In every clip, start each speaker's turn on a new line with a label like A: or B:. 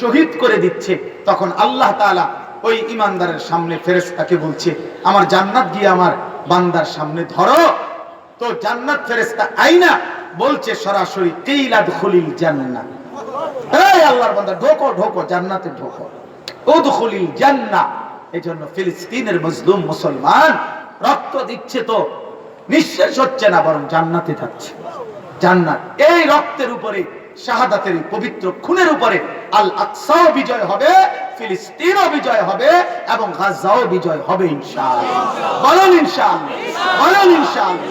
A: শহীদ করে দিচ্ছে, তখন আল্লাহ ওই ইমানদারের সামনে ফেরেশতাকে বলছে, আমার জান্নাত গিয়ে আমার বান্দার সামনে ধরো। তো জান্নাত ফেরেশতা আইনা বলছে, সরাসরি জান্নাত। এই আল্লাহর বান্দা, ঢোকো ঢোকো, জান্নাতে ঢোকো। উদখুলিল জান্নাহ। এজন্য ফিলিস্তিনের মজলুম মুসলমান রক্ত দিচ্ছে তো হচ্ছে না, বরং জান্নাতে যাচ্ছে। জান্নাত, এই রক্তের উপরে, শাহাদাতের পবিত্র খুনের উপরে আল আকসাও বিজয় হবে, ফিলিস্তিনও বিজয় হবে এবং গাজাও বিজয় হবে, ইনশাআল্লাহ। বলুন ইনশাআল্লাহ। বলুন ইনশাআল্লাহ।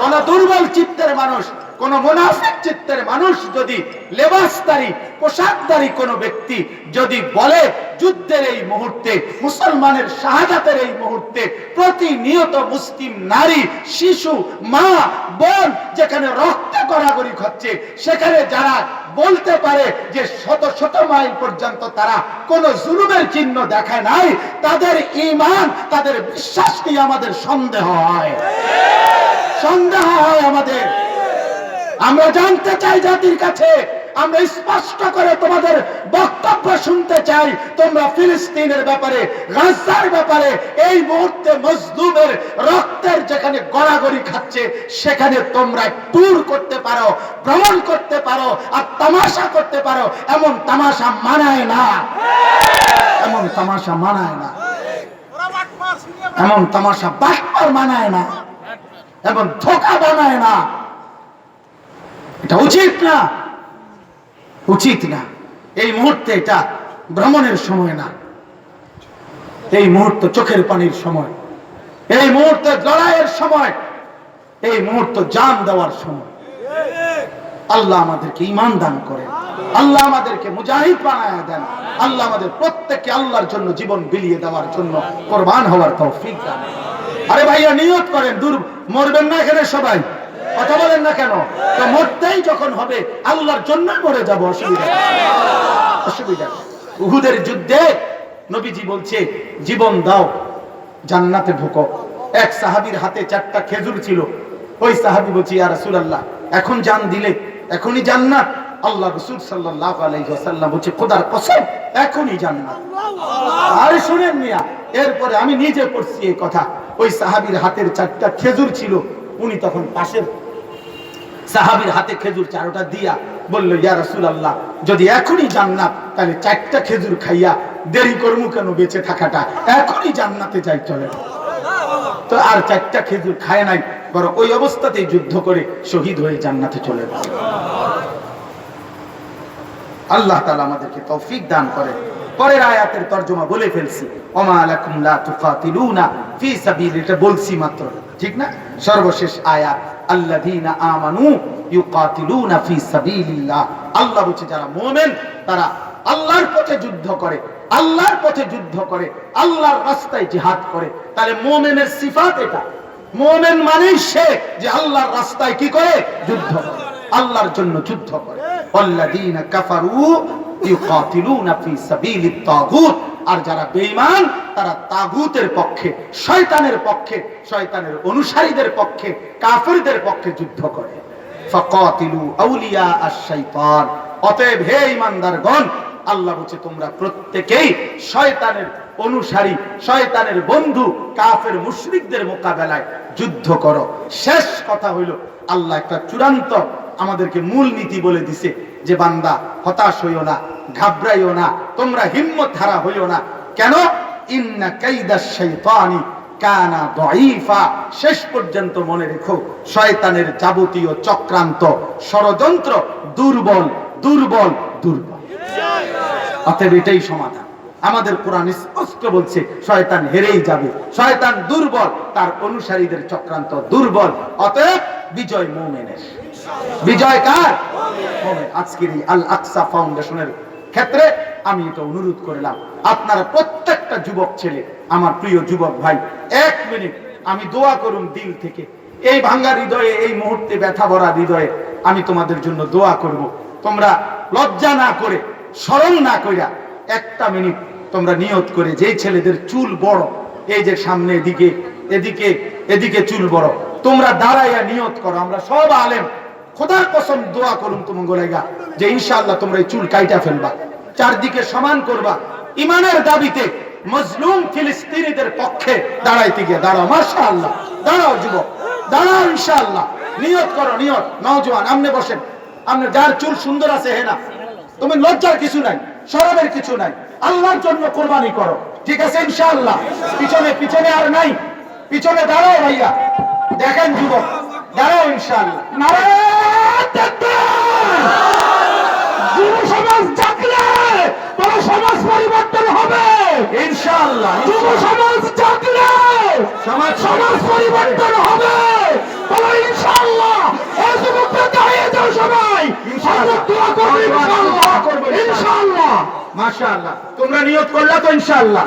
A: কোন দুর্বল চিত্তের মানুষ কোন মুনাফিক চিত্তের মানুষ যদি লেবাসদারি, পোশাকদারি কোন ব্যক্তি যদি বলে, যুদ্ধের এই মুহূর্তে, মুসলমানের শাহাদাতের এই মুহূর্তে প্রতিনিয়ত মুসলিম নারী, শিশু, মা, বোন যেখানে রক্ত গড়াগড়ি খাচ্ছে, সেখানে যারা বলতে পারে যে শত শত মাইল পর্যন্ত তারা কোন জুলুমের চিহ্ন দেখায় নাই, তাদের ইমান তাদের বিশ্বাস নিয়ে আমাদের সন্দেহ হয়? সন্দেহ হয় আমাদের। আমরা জানতে চাই জাতির কাছে, আমরা স্পষ্ট করে তোমাদের বক্তব্য শুনতে চাই, তোমরা ফিলিস্তিনের ব্যাপারে গাজার ব্যাপারে, এই মুহূর্তে মজদুমের রক্তের যেখানে গড়াগড়ি খাচ্ছে, সেখানে তোমরা ট্যুর করতে পারো, ভ্রমণ করতে পারো আর তামাশা করতে পারো, এমন তামাশা মানায় না। এমন তামাশা মানায় না। এমন তামাশা বাটপার মানায় না। এবং ধোকা বানায় না। এটা উচিত না। উচিত না। এই মুহূর্তে এটা ভ্রমণের সময় না। এই মুহূর্ত চোখের পানির সময়। এই মুহূর্তে লড়াইয়ের সময়। এই মুহূর্ত জান দেওয়ার সময়। আল্লাহ আমাদেরকে ইমান দান করেন। আল্লাহ আমাদেরকে মুজাহিদ বানায় দেন। আল্লাহ আমাদের প্রত্যেককে আল্লাহর জন্য জীবন বিলিয়ে দেওয়ার জন্য কোরবান হওয়ার তৌফিক দান। আরে ভাইয়া, নিয়ত করেন। দূর মরবেন না এখানে সবাই। কথা বলেন না কেন? মরতেই যখন হবে, আল্লাহর জন্য মরে যাব, অসুবিধা অসুবিধা উহুদের যুদ্ধে নবীজি বলছে, জীবন দাও, জান্নাতে ঢুকো। এক সাহাবীর হাতে চারটা খেজুর ছিল। ওই সাহাবী বলছে, ইয়া রাসূলুল্লাহ, এখন জান দিলে, এখনই জান্নাত। আল্লাহ রাসূল সাল্লাল্লাহু আলাইহি ওয়াসাল্লাম বলছে, খোদার কসম, এখনই জান্নাত। আর শুনেন মিয়া, এরপরে আমি নিজে পড়ছি এই কথা। ওই সাহাবীর হাতের চারটা খেজুর ছিল, উনি তখন পাশের সাহাবীর হাতে খেজুর চারোটা দিয়া বলল, ইয়া রাসূলুল্লাহ, যদি এখনই জান্নাত, তাহলে চারটা খেজুর খাইয়া দেরি করমু কেন? বেঁচে থাকাটা। এখনই জান্নাতে যাই, চলে তো আর চারটা খেজুর খায় নাই, বরং ওই অবস্থাতেই যুদ্ধ করে শহীদ হয়ে জান্নাতে চলে গেল আল্লাহ তালা আমাদেরকে তৌফিক দান করে। পরের আয়াতের তর্জমা বলে ফেলছি, ওমা লাকুম লা ফি সাবিল এটা বলছি মাত্র, ঠিক না? সর্বশেষ আয়াত আল্লাযীনা আমানু ইউকাতিলুনা সাবিলিল্লাহ। আল্লাহ বলছে, যারা মুমিন, তারা আল্লাহর পথে যুদ্ধ করে, আল্লাহর পথে যুদ্ধ করে, আল্লাহর রাস্তায় জিহাদ করে। তাহলে মুমিনের সিফাত এটা। মুমিন মানেই সে যে আল্লাহর রাস্তায় কি করে? যুদ্ধ করে। আল্লাহর জন্য যুদ্ধ করে। আল্লাযীনা কাফারু ইউকাতিলুনা সাবিলিত তাগুত। আর যারা বেঈমান, তারা তাগুতের পক্ষে, শয়তানের পক্ষে, শয়তানের অনুসারীদের পক্ষে, কাফিরদের পক্ষে যুদ্ধ করে। ফাকাতিলু আউলিয়া আশ-শাইতান। অতএব হে ঈমানদারগণ, আল্লাহ বলছে, তোমরা প্রত্যেকেই শয়তানের অনুসারী, শয়তানের বন্ধু, কাফের মুশরিকদের মোকাবেলায় যুদ্ধ করো। শেষ কথা হইল, আল্লাহ একটা চূড়ান্ত আমাদেরকে মূল নীতি বলে দিছে যে বান্দা হতাশ হইও না, ঘাবড়াইও না, তোমরা হিম্মত হারা হইও না। কেন? শেষ পর্যন্ত মনে রেখো, শয়তানের যাবতীয় চক্রান্ত ষড়যন্ত্র দুর্বল দুর্বল দুর্বল। অতএব এটাই সমাধান। আমাদের কোরআন স্পষ্ট বলছে, শয়তান হেরেই যাবে। শয়তান দুর্বল, তার অনুসারীদের চক্রান্ত দুর্বল। অতএব বিজয় মোমেনের। বিজয় কার? আজকের এই আল আকসা ফাউন্ডেশনের ক্ষেত্রে আমি এটা অনুরোধ করলাম, আপনারা প্রত্যেকটা যুবক ছেলে, আমার প্রিয় যুবক ভাই, এক মিনিট আমি দোয়া করুন দিল থেকে। এই ভাঙ্গা হৃদয়ে, এই মুহূর্তে ব্যথা ভরা হৃদয়ে আমি তোমাদের জন্য দোয়া করব। তোমরা লজ্জা না করে, স্মরণ না করিয়া একটা মিনিট তোমরা নিয়ত করে, যেই ছেলেদের চুল বড়, এই যে সামনে এদিকে এদিকে এদিকে চুল বড় তোমরা দাঁড়াইয়া নিয়ত করো, আমরা সব আলেম। খোদার কসম দোয়া করুন তুমি গোলাইগা যে ইনশাআল্লাহ তোমরা এই চুল কাইটা ফেলবা, চারদিকে সমান করবা। ইমানের দাবিতে মজলুম ফিলিস্তিনিদের পক্ষে দাঁড়াইতে গিয়ে দাঁড়াও, মাশাআল্লাহ, দাঁড়াও যুবক, দাঁড়াও ইনশাআল্লাহ। নিয়ত করো, নিয়ত। নওজোয়ান আমনে বসেন। আপনি যার চুল সুন্দর আছে, হে না। তুমি লজ্জার কিছু নাই, শরমের কিছু নাই। আল্লাহর জন্য কোরবানি করো, ঠিক আছে ইনশাআল্লাহ। পিছনে পিছনে আর নাই। পিছনে দাঁড়াও ভাইয়া। দেখেন যুবক দাঁড়াও তাকবীর! যুব সমাজ জাগলে বড় সমাজ পরিবর্তন হবে। ইনশাআল্লাহ যুব সমাজ জাগলে সমাজ সমাজ পরিবর্তন হবে। বলো ইনশাআল্লাহ এই যুবকরা দাঁড়িয়ে যাও সবাই। দোয়া করবে ইনশাআল্লাহ। ইনশাআল্লাহ। মাশাআল্লাহ। তোমরা নিয়ত করলা তো ইনশাআল্লাহ।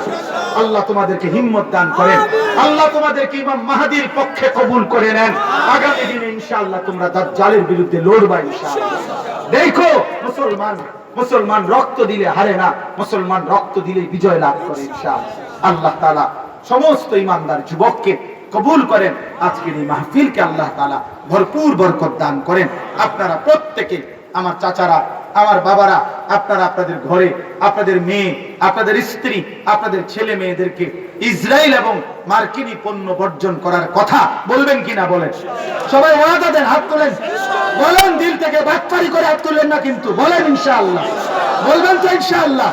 A: আল্লাহ তোমাদেরকে হিম্মত দান করেন। আল্লাহ তোমাদেরকে ইমাম মাহাদির পক্ষে কবুল করে নেন। আগামী দিনে ইনশাআল্লাহ তোমরা দাজ্জালের বিরুদ্ধে লড়বা ইনশাআল্লাহ। দেখো, মুসলমান মুসলমান রক্ত দিলে হারে না, মুসলমান রক্ত দিলে বিজয় লাভ করে ইনশাআল্লাহ। আল্লাহ তাআলা সমস্ত ইমানদার যুবককে কবুল করেন। আজকের এই মাহফিলকে আল্লাহ তাআলা ভরপুর বরকত দান করেন। আপনারা প্রত্যেকে, আমার চাচারা আমার বাবারা, আপনারা আপনাদের ঘরে, আপনাদের মেয়ে, আপনাদের স্ত্রী, আপনাদের ছেলে মেয়েদেরকে ইসরায়েল এবং মার্কিনী পণ্য বর্জন করার কথা বলবেন কিনা বলেন? সবাই ওয়াদা দেন, হাত তোলেন। বলেন, দিল থেকে বাটপারি করে হাত তুললেন না কিন্তু, বলেন ইনশাআল্লাহ। বলবেন তো ইনশাআল্লাহ।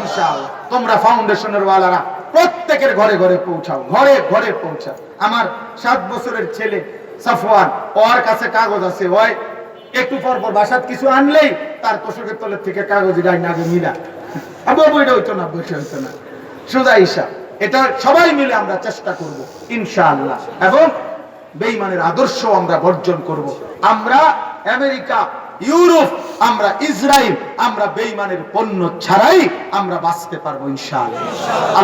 A: ইনশাআল্লাহ। তোমরা ফাউন্ডেশনের ওয়ালারা, প্রত্যেকের ঘরে ঘরে পৌঁছাও, ঘরে ঘরে পৌঁছাও। আমার সাত বছরের ছেলে সাফওয়ান, ওর কাছে কাগজ আছে, ওই একটু পর পর বাসাত কিছু আনলেই তার তোষকের তলের থেকে কাগজ গাই না আগে মিলা। আবু বইটা হইতো না, বসে হইতো না। সোজা হিসাব এটা সবাই মিলে আমরা চেষ্টা করব, ইনশাআল্লাহ। এবং বেঈমানের আদর্শ আমরা বর্জন করব। আমরা আমেরিকা, ইউরোপ, আমরা ইসরায়েল আমরা বেঈমানের পণ্য ছাড়াই আমরা বাঁচতে পারব, ইনশাআল্লাহ।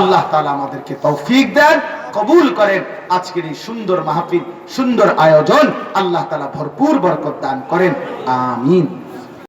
A: আল্লাহ তাআলা আমাদেরকে তৌফিক দেন। কবুল করেন। আজকের এই সুন্দর মাহফিল, সুন্দর আয়োজন আল্লাহ তালা ভরপুর বরকত দান করেন। আমিন।